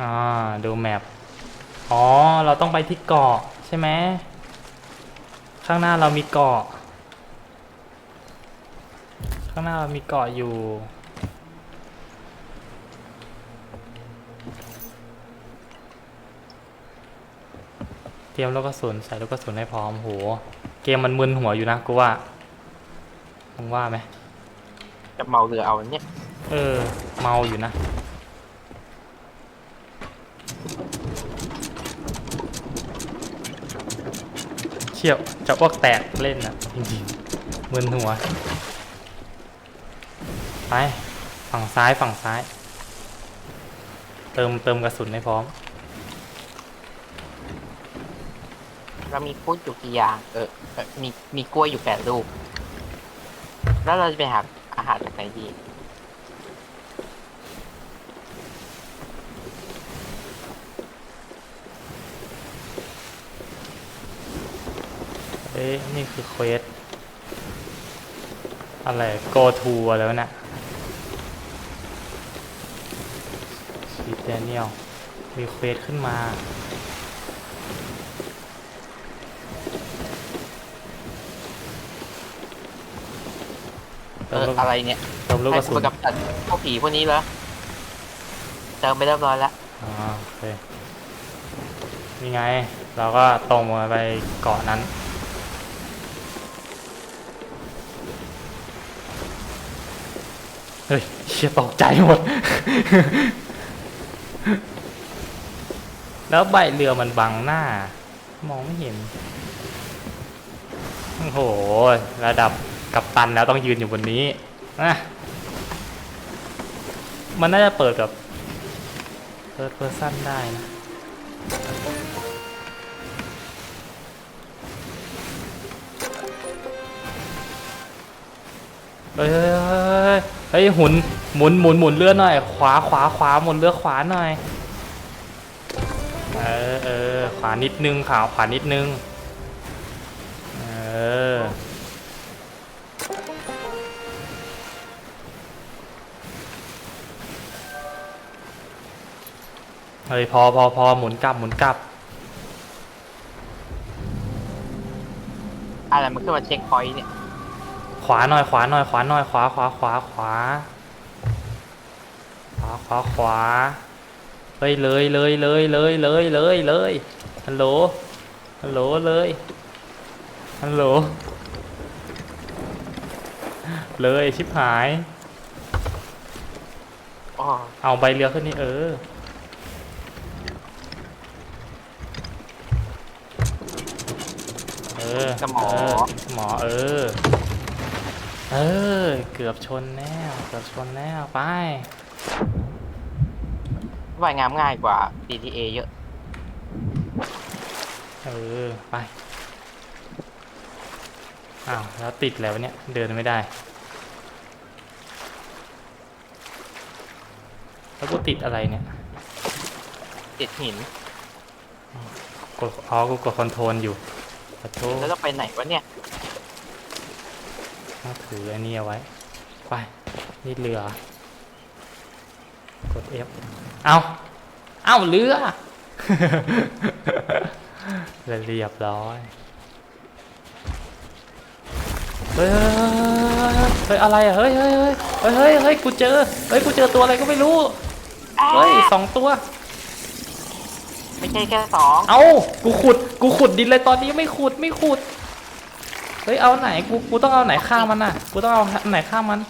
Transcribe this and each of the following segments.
อ่าดูแมปอ๋อ เราต้องไปที่เกาะใช่ไหมข้างหน้าเรามีเกาะ ข้างหน้าเรามีเกาะอยู่ เตรียมลูกกระสุนใส่ลูกกระสุนให้พร้อมโห เกมมันมึนหัวอยู่นะกูว่ามึงว่าไหมจะเมาเรือเอาเนี่ย เออ เมาอยู่นะ ชี่ยวจะอ้วกแตกเล่นนะจริงๆมึนหัว ไป ฝั่งซ้ายฝั่งซ้าย เติมเติมกระสุนให้พร้อม เรามีพุทธอยู่กี่อย่างเออเออมีมีกล้วยอยู่แปดลูก แล้วเราจะไปหาอาหารจากไหนดี อ๊ะนี่คือเควสอะไร go to อะไรวะเนี่ยชีแดเนียลมีเควสขึ้นมาเอเติมอลูกอะไรเนี่ยเติมลูกกให้ระกูสุไปนกับตันพวกผีพวกนี้เหรอเติมไปเรียบร้อยแล้วอ่าโอเคนี่ไง เราก็ตรงมาไปเกาะนั้น ฮ้ยเชี่ยตกใจหมด แล้วใบเรือมันบังหน้า มองไม่เห็น โอ้โห ระดับกัปตันแล้วต้องยืนอยู่บนนี้นะมันน่าจะเปิดกับเ i ิร์ p เพอร์ซันได้นะเฮ้ย เฮ้ยหมุนหมุนหมุนหมุนเรือหน่อย ขวาขวาขวาหมุนเรือขวาหน่อยเออเออขวานิดนึงขวาขวานิดนึงเออเฮ้ยพอพอพอหมุนกลับหมุนกลับอะไรมันขึ้นมาเช็คพอยต์เนี่ย วาหน่อยขวาหน่อยขวาหน่อยขวาขวาขวาขวาขวาขวาขวาเฮ้ยเลยเลยเลยเลยเลยเลยเลยฮัลโหลฮัลโหลเลยฮัลโหลเลยชิบหายอ๋อเอาใบเรือขึ้นนี่เออเออสมอเออสมอเออ เออ เกือบชนแล้ว เกือบชนแล้ว ไป ว่ายงามง่ายกว่า DTA เยอะ เออ ไป อ้าว แล้วติดแล้วเนี่ย เดินไม่ได้ แล้วกูติดอะไรเนี่ย ติดหิน กดอ๋อกูกดคอนโทรลอยู่ขอโทษแล้วเราไปไหนวะเนี่ย ต้องถืออันนี้เอาไว้ ไปนี่เรือ กด F เอาเอาเรือเรียบร้อยเฮ้ยเฮ้ยเฮ้ยอะไรอะเฮ้ยเฮ้ยเฮ้ยเฮ้ยเฮ้ยเฮ้ยกูเจอเฮ้ยกูเจอตัวอะไรก็ไม่รู้เฮ้ยสองตัว ไม่ใช่แค่สองเอากูขุดกูขุดดินเลยตอนนี้ไม่ขุดไม่ขุด เฮ้ยเอาไหนกูกูต้องเอาไหนฆ่ามันน่ะกูต้องเอาไหนฆ่ามัน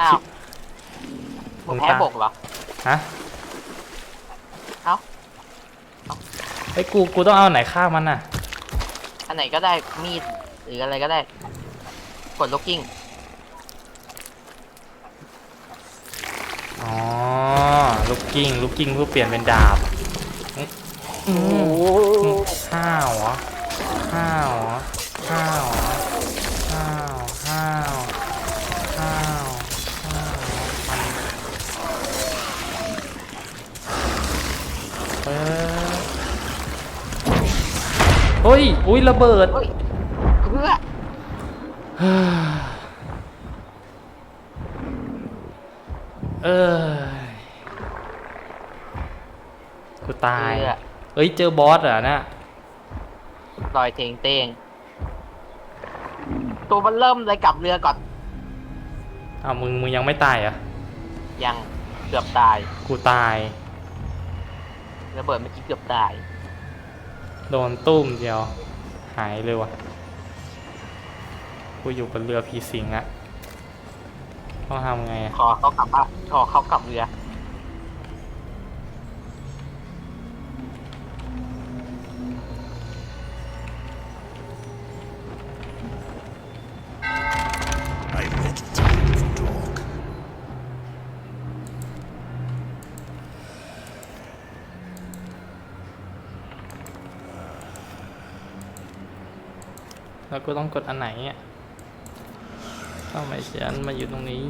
อ้าวมึงแพ้มึงตามบกเหรอฮะเอ้าเฮ้ยกูกูต้องเอาไหนฆ่ามันน่ะอันไหนก็ได้มีดหรืออะไรก็ได้ กดลูกกิ้งอ๋อลูกกิ้งลูกกิ้งเพื่อเปลี่ยนเป็นดาบอืมอืมข้าวเหรอข้าวเหรอ ข้าวข้าวข้าวข้าวข้าวเออเฮ้ยอุ้ยระเบิดเฮ้ยเพื่อเออกูตายเรือเอ้ยเจอบอสเหรอนะลอยเทงเต้ง ตัวมันเริ่มเลยกลับเรือก่อนอ้าวมึงมึงยังไม่ตายเหรอะยังเกือบตายกูตาย ระเบิดเมื่อกี้เกือบตายโดนตุ้มเดียว หายเลยวะกูอยู่บนเรือพีสิงอะต้องทำไงอะขอเขากลับบ้านขอเขากลับเรือ แล้วกูต้องกดอันไหนอะทำไมฉันมาอยู่ตรงนี้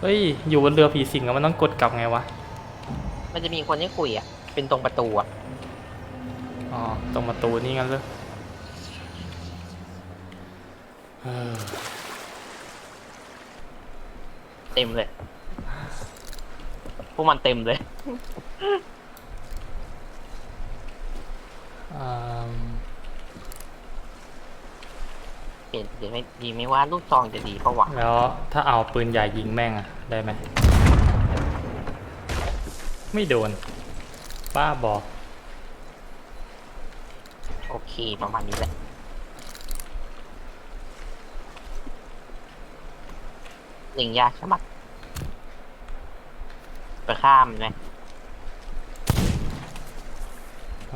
เฮ้ย อยู่บนเรือผีสิงอะมันต้องกดกลับไงวะ มันจะมีคนให้คุยอะ เป็นตรงประตูอะ อ๋อ ตรงประตูนี่งั้นเลยเออเต็มเลย พวกมันเต็มเลยอืม เปลี่ยนเดี๋ยวไม่ดีไม่ว่าลูกซองจะดีปะวะแล้วถ้าเอาปืนใหญ่ยิงแม่งอะได้ไหม ไม่โดนบ้าบอโอเคประมาณนี้แหละ หนึ่งยากใช่ไหมไปข้ามไหม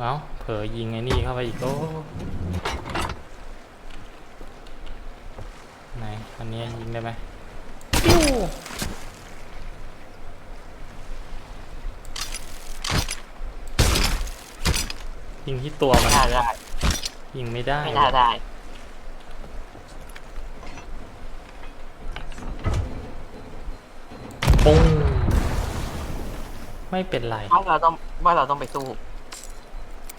เอ้าเผลอยิงไอ้นี่เข้าไปอีกโอ้ไหนอันนี้ยิงได้ไหมปิ้วยิงที่ตัวมัไม่นน่าได้ ยิงไม่ได้ ไม่น่าได้ ปุ้ง ไม่เป็นไรว่าเราต้องว่าเราต้องไปสู้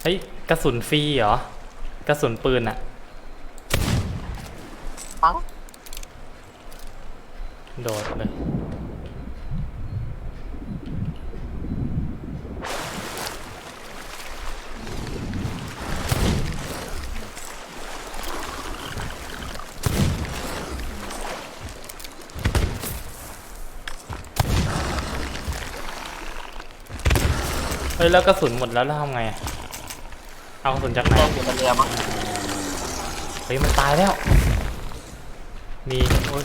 เฮ้ยกระสุนฟรีเหรอ กระสุนปืนอะมั้งโดดเลย เฮ้ย แล้วกระสุนหมดแล้วแล้วทำไงอะ เอากระสุนจากไหนเริ่มอยู่บนเรือมั้งเฮ้ยมันตายแล้วมีโอ้ย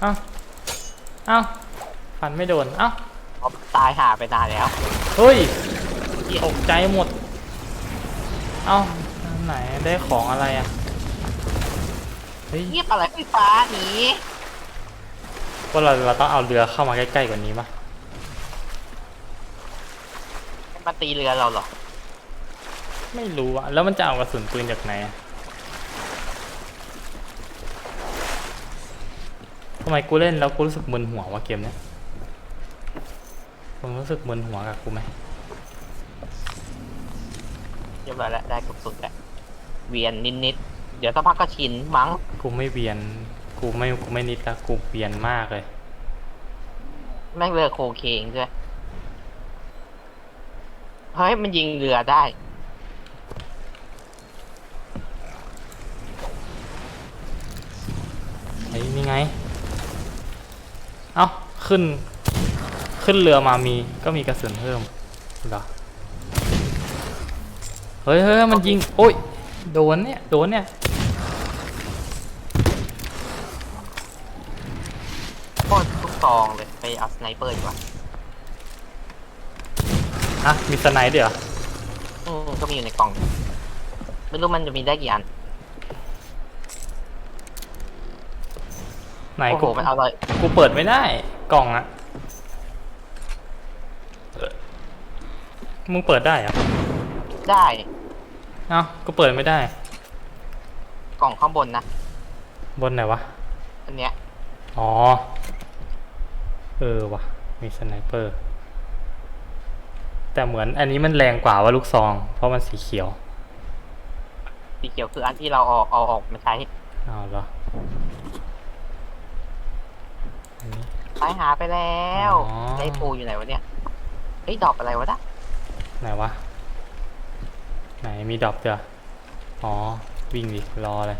เอ้าเอ้าฟันไม่โดนเอ้าเขาตายหาไปนานแล้วเฮ้ยตกใจหมด เอ้าอันไหนได้ของอะไรอะเฮ้ยเงียบอะไรไฟฟ้าหนี ว่าเราเราต้องเอาเรือเข้ามาใกล้ๆกว่านี้ปะ มาตีเรือเราเหรอ ไม่รู้อะแล้วมันจะเอากระสุนปืนจากไหนอะทำไมกูเล่นแล้วกูรู้สึกมึนหัววะเกมเนี้ยผมรู้สึกมึนหัวกับกูไหมเรียบร้อยแล้วได้กระสุนแล้วเวียนนิดๆ เดี๋ยวสักพักก็ชินมั้ง กูไม่เวียน กูไม่กูไม่นิดละกูเวียนมากเลย แม่งเรือโคเคงด้วย เฮ้ยมันยิงเรือได้ ไอ้นี่ไง เอ้า ขึ้น ขึ้นเรือมามี ก็มีกระสุนเพิ่มเหรอเฮ้ยเฮ้ยมันยิง โอ้ย โดนเนี่ย โดนเนี่ย โคตรทุกซองเลย ไปเอาสไนเปอร์ดีกว่า อะมีสไนด์ด้วยเหรออืมก็มีอยู่ในกล่อง ไม่รู้มันจะมีได้กี่อันไหนโอ้โหกูมันเอาเลยกูเปิดไม่ได้ กล่องอะมึงเปิดได้เหรอะได้เอ้ากูเปิดไม่ได้ กล่องข้างบนนะบนไหนวะ อันเนี้ยอ๋อ เออวะมีสไนเปอร์ แต่เหมือนอันนี้มันแรงกว่าว่าลูกซอง เพราะมันสีเขียวสีเขียวคืออันที่เราเอาเอาออกมาใช้ออ้าวเหรออันนี้ ไปหาไปแล้วอ๋อ ไอ้ปูอยู่ไหนวะเนี่ยเฮ้ยดอกอะไรวะนะไหนวะ ไหนมีดรอปเจออ๋อ วิ่งดิ รอเลย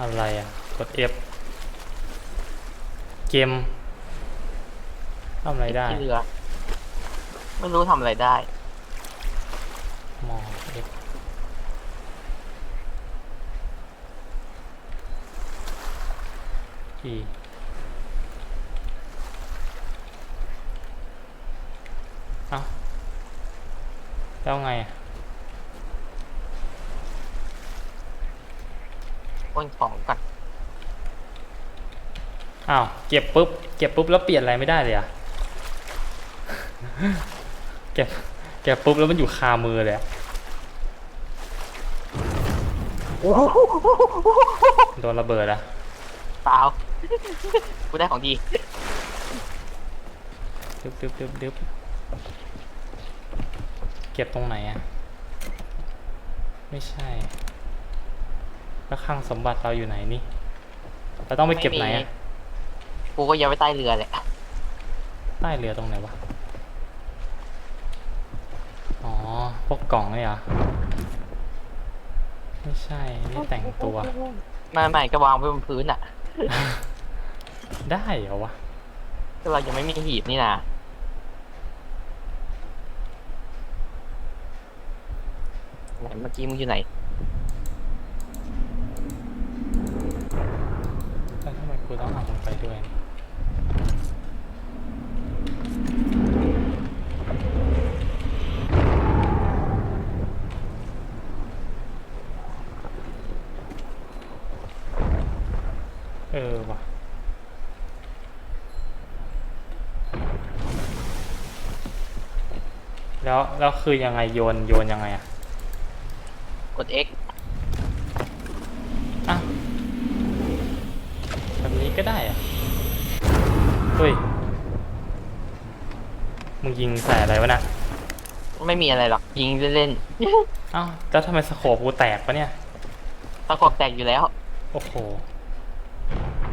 อะไรอะ กด F เกมทำอะไรได้ ที่เรือไม่รู้ทำอะไรได้ มอง F อีเอ้าแล้วไงอะ ป้นของก่อนอ้าวเก็บปุ๊บเก็บปุ๊บแล้วเปลี่ยนอะไรไม่ได้เลยอะเก็บเก็บปุ๊บแล้วมันอยู่คามือเลยอะโดนระเบิดอะเปล่ากูได้ของดีดึบดึบดึบดึบเก็บตรงไหนอะไม่ใช่ แล้วคลังสมบัติเราอยู่ไหนนี่เราต้องไปเก็บไหนอะกูก็ยังไว้ใต้เรือแหละใต้เรือตรงไหนวะ อ๋อ พวกกล่องนี่เหรอ ไม่ใช่ นี่แต่งตัวไม่ไม่ก็วางไว้บนพื้นอะ ได้เหรอวะก็เรายังไม่มีหีบนี่นะไหนเมื่อกี้มึงอยู่ไหน แล้วทำไมกูต้องเอามึงไปด้วยนี่เออว่ะ แล้วแล้วคือยังไงโยนโยนยังไงอะกด X อะแบบนี้ก็ได้อะเฮ้ยมึงยิงใส่อะไรวะน่ะไม่มีอะไรหรอกยิงเล่นเอ้าแล้วทำไมสโคปกูแตกวะเนี่ยๆตะกบแตกอยู่แล้ว โอ้โห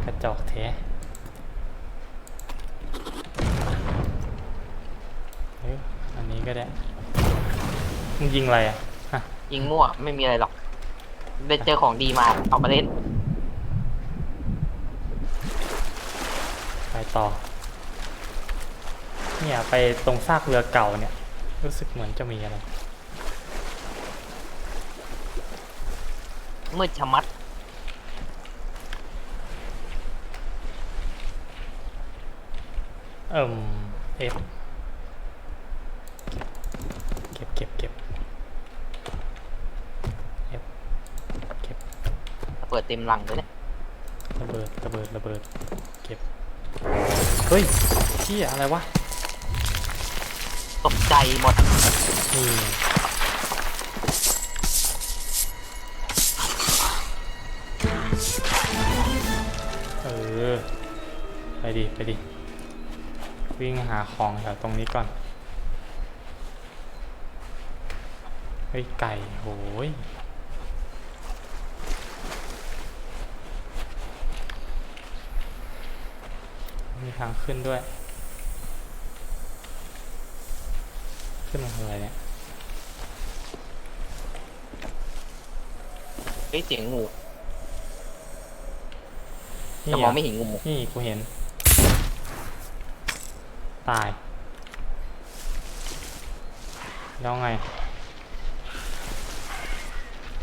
กระจอกแท้เฮ้ยอันนี้ ก็ได้มึงยิงอะไรอะฮะยิงมั่วไม่มีอะไรหรอกได้เจอของดีมาเอามาเล่นไปต่อ เนี่ยไปตรงซากเรือเก่าเนี่ย รู้สึกเหมือนจะมีอะไรมืดชะมัดเอิ่มเอฟเก็บเก็บเก็บเอฟเก็บ เปิดเต็มรังเลยเนี่ยระเบิดระเบิดระเบิดเก็บเฮ้ยเชี่ยอะไรวะตกใจหมดนี่เออไปดิไปดิวิ่งหาของแถวตรงนี้ก่อนเฮ้ยไก่โหย ทางขึ้นด้วย ขึ้นมาทำอะไรเนี่ยเฮ้ยเสียงงูนี่แต่เหมรอองไม่เห็นงูนี่กูเห็น ตาย แล้วไง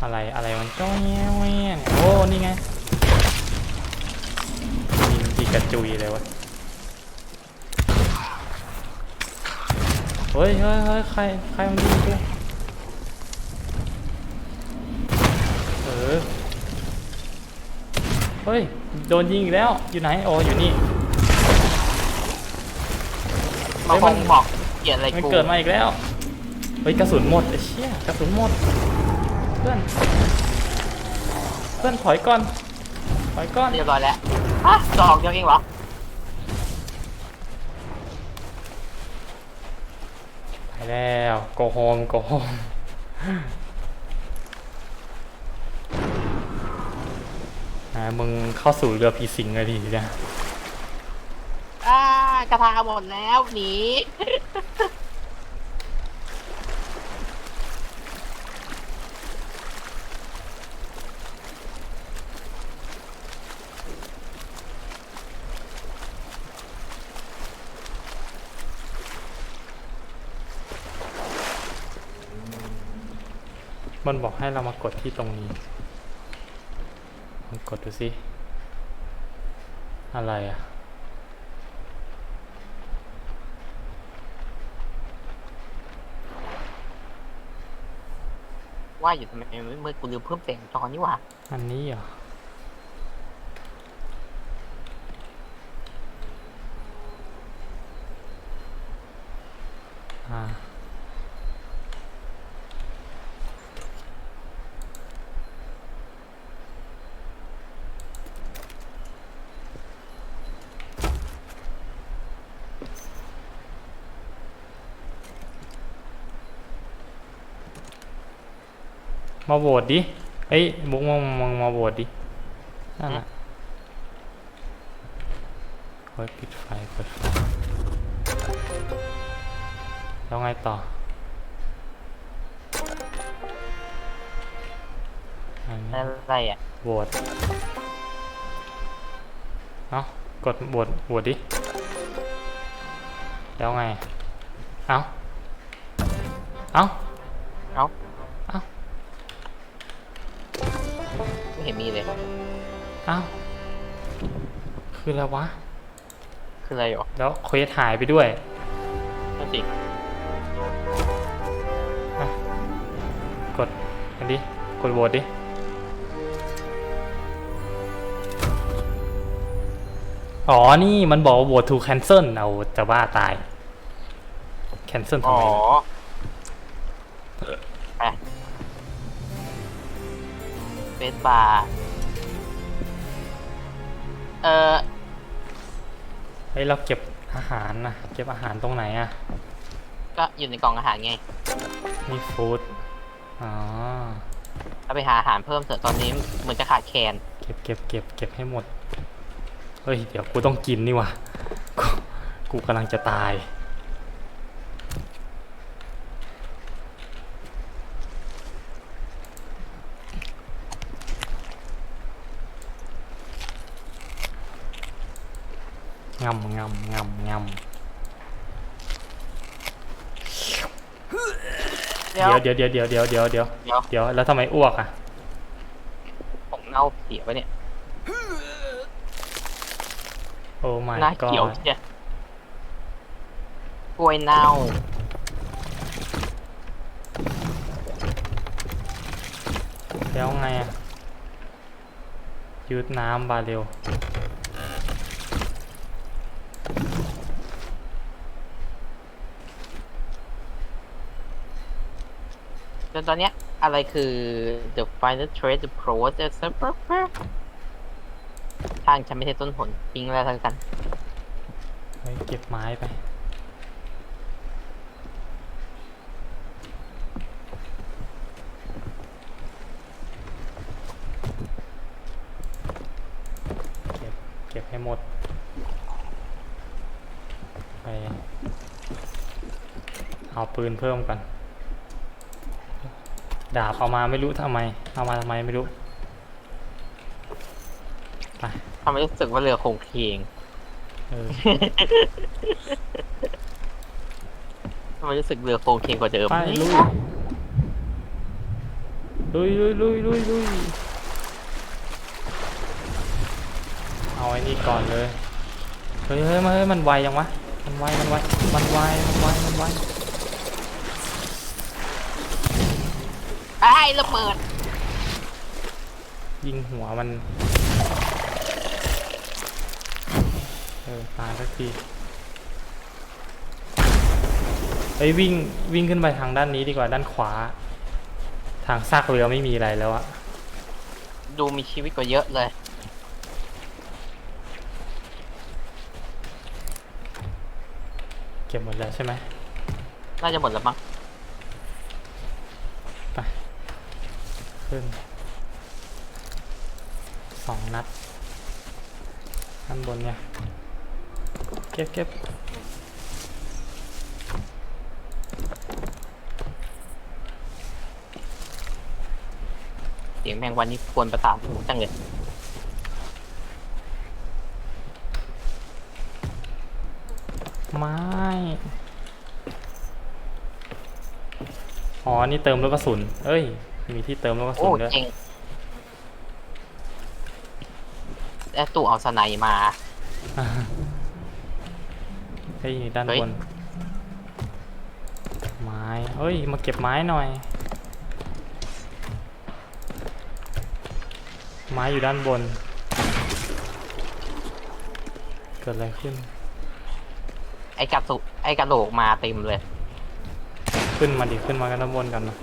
อะไรอะไรมันจ้อยแง่แง่เนี่ยโอ้ นี่ไงยิงทีกระจุยเลยวะ เฮ้ยเฮ้ยเฮ้ยใคร ใครมันยิงกูเออ เฮ้ย โดนยิงอีกแล้ว อยู่ไหน โอ้อยู่นี่ มาเฮ้ยคมันงบอกเกลียดอะไรมันกูเกิดมาอีกแล้ว เฮ้ย กระสุนหมดไอ้เชี่ยกระสุนหมด เพื่อน เพื่อนถอยก่อน ถอยก่อน เรียบร้อยแล้วฮะดอกเดียวเองเหรอ แล้วโกโฮมโกโฮมนะมึงเข้าสู่เรือผีสิงเลยดีนะอ่ากระทาหมดแล้วหนี มันบอกให้เรามากดที่ตรงนี้ลองกดดูสิอะไรอะว่าอยู่ทำไมเมื่อกูลืมเพิ่มเสียงจอนี่หว่าอันนี้เหรอ มาโหวตดิเอ้ยบุ๊กมองมองมาโหวตดินั่นน่ะเฮ้ยปิดไฟเปิดไฟแล้วไงต่ออันนี้อะไรอะโหวตเอ้ากดโหวตโหวตดิ แล้วไง เอ้า เอ้า เอ้าเอ้า เห็นมีเลยเอ้าคืออะไรวะ คืออะไรหรอแล้วเควสหายไปด้วยนั่นสิกด อันดิกดโหวตดิ อ๋อ นี่มันบอกว่า vote to cancel เอาจะบ้าตาย cancel ทำอ๋อ ไม เฟสบาร์เออเฮ้ยเราเก็บอาหารนะเก็บอาหารตรงไหนอะก็อยู่ในกล่องอาหารไงนี่ฟู้ดอ๋อถ้าไปหาอาหารเพิ่มเถอะตอนนี้เหมือนจะขาดแคลนเก็บเก็บเก็บเก็บให้หมดเฮ้ยเดี๋ยวกูต้องกินนี่วะกูกูกำลังจะตาย งำงำงำงำเดี๋ยวเดี๋ยวเดี๋ยวเดี๋ยวเดี๋ยวเดี๋ยวเดี๋ยวเดี๋ยวเดี๋ยวแล้วทำไมอ้วกอะผมเน่าเสียไปเนี่ยโอ้ my หน้า god เขียวเชียกล้วยเน่าแล้วไงอะยืดน้ำบาเร็ว จนตอนเนี้ยอะไรคือ the final trade the pro the server ทางฉันไม่ใช่ต้นผลทิ้งแล้วทั้งกันเฮ้ยเก็บไม้ไป เก็บ เก็บให้หมด ไป เอาปืนเพิ่มกัน ดาบเอามาไม่รู้ทำไม เอามาทำไมไม่รู้ไปทำให้รู้สึกว่าเรือโคงเคงเออทำไมรู้สึกเรือโคงเคงกว่าเดิมไปลุยลุยลุยลุยลุยลุยเอาไอ้นี่ก่อนเลยเฮ้ยเฮ้ยมาเฮ้ยมันไวยังวะมันไวมันไวมันไวมันไวมันไว ไอ้ายระเบิดยิงหัวมัน เออตายสักทีเอ้ยวิ่งวิ่งขึ้นไปทางด้านนี้ดีกว่าด้านขวา ทางซากเรือไม่มีอะไรแล้วอะดูมีชีวิตกว่าเยอะเลย เก็บหมดแล้วใช่ไหมน่าจะหมดแล้วมั้ง ไป ขึ้นสองนัดด้านบนไงเก็บเก็บเสียงแมงวันนี่ควรประสานหูจังเลยไม้อ๋อ นี่เติมลูกกระสุน เอ้ย มีที่เติมลูกกระโอ้สุนด้วยเจ๋งแล้วตู่เอาสไนด์มา เฮ้ยด้านเฮ้ย บน ไม้เฮ้ย มาเก็บไม้หน่อย ไม้อยู่ด้านบน เกิดอะไรขึ้น ไอ้กระสุไอ้กระโหลกมาเต็มเลย ขึ้นมาดิ ขึ้นมากันด้านบนกันนะ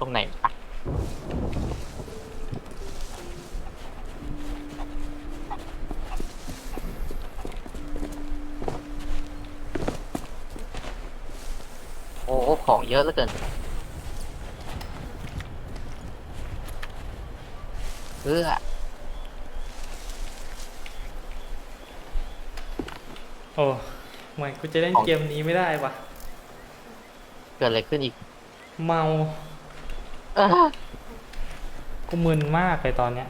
ตรงไหนปะโอ้โหของเยอะเหลือเกินเพื่อโอ้ทำไมกูจะเล่นเกมนี้ไม่ได้วะเกิดอะไรขึ้นอีก เมาเออ กูมึนมากเลยตอนเนี้ย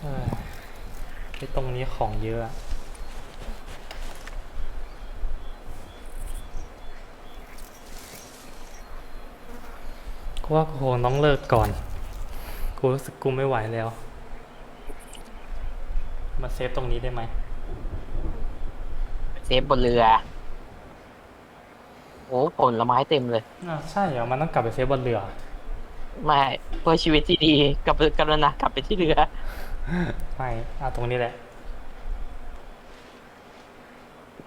เอ้ยไอ้ตรงนี้ของเยอะอะกูว่ากูคงต้องเลิกก่อน กูรู้สึกกูไม่ไหวแล้ว มาเซฟตรงนี้ได้ไหม เซฟบนเรือ อ้ผลไม้เต็มเลยอ่าวใช่เหรอมันต้องกลับไปเซฟบนเรือ ไม่เพื่อชีวิตที่ดีกลับกรุณากลับไปที่เรือ ไม่เอาตรงนี้แหละ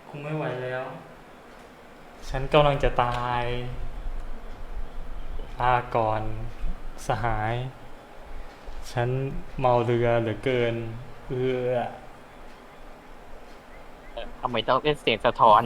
คงไม่ไหวแล้ว ฉันกำลังจะตายลาก่อนสหาย ฉันเมาเรือเหลือเกิน เอือทำไมต้องเล่นเสียงสะท้อน